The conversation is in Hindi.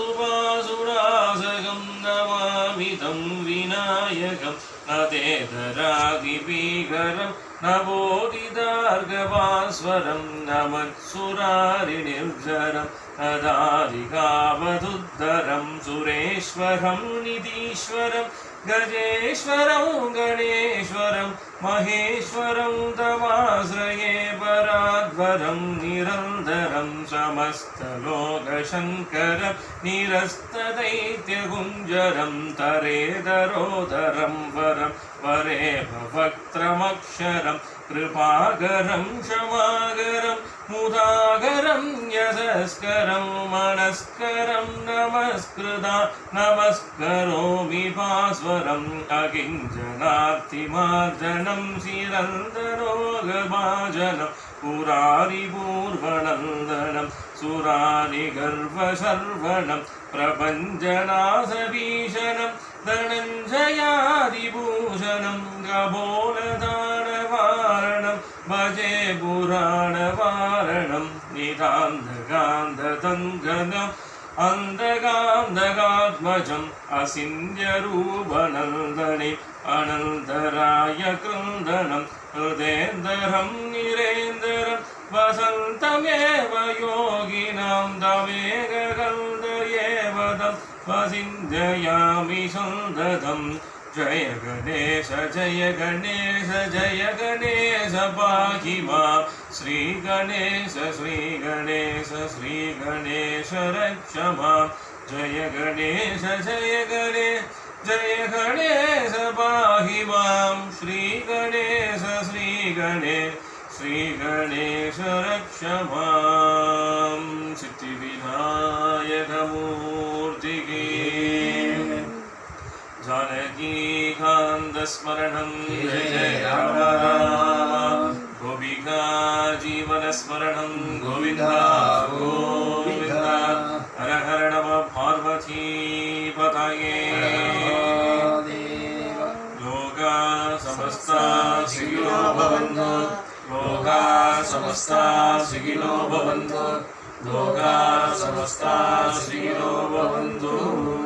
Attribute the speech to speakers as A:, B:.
A: सुरसुरासगन्धमाभितं विनायकं न तेतरादिपीकरं न बोधितार्गपास्वरं न मत्सुरारिनिर्झरं न दारिकावदुद्धरं सुरेश्वरं निधीश्वरं, गजेश्वरं, गणेश्वरं, महेश्वरं तमाश्रये पराध्वरं निरन्तरं समस्तलोकशङ्करं निरस्तदैत्यगुञ्जरं तरेदरोदरं वरं वरे भवक्त्रमक्षरं कृपागरं क्षमागरं मुदागरं यशस्करं मनस्करं नमस्कृता नमस्करोमि भास्वरम् अकिञ्चनार्तिमार्जनं शिरन्दरोगभाजनं पुरारिपूर्वनन्दनं सुरारिगर्वशर्वणं प्रपञ्चनासभीषणं धनञ्जयादिभूषणं புராணவாரணம் நிதாந்தகாந்ததங்கதம் அந்தகாந்தகாத்மஜம் அசிந்தியரூபநந்தனே அனந்தராய கிருந்தனம் ஹிருதேந்தரம் நிரேந்தரம் வசந்தமேவ யோகினாம் தமேககந்த ஏவதம் வசிந்தயாமி சந்ததம் जय गणेश जय गणेश जय गणेश पाहि माँ। श्रीगणेश श्रीगणेश श्रीगणेश रक्ष माँ। जय गणेश जय गणेश जय गणेश पाहि माँ। श्रीगणेश श्रीगणेश श्रीगणेश रक्ष माँ। सिद्धिविनायकमूर्तिके जानकीकान्तस्मरणं जय राम। गोपिका जीवनस्मरणं गोविन्द गोविन्द। हर हर नम पार्वती पतये। लोका समस्ता सुखिनो भवन्तु। लोका समस्ता सुखिनो भवन्तु। लोका समस्ता सुखिनो भवन्तु।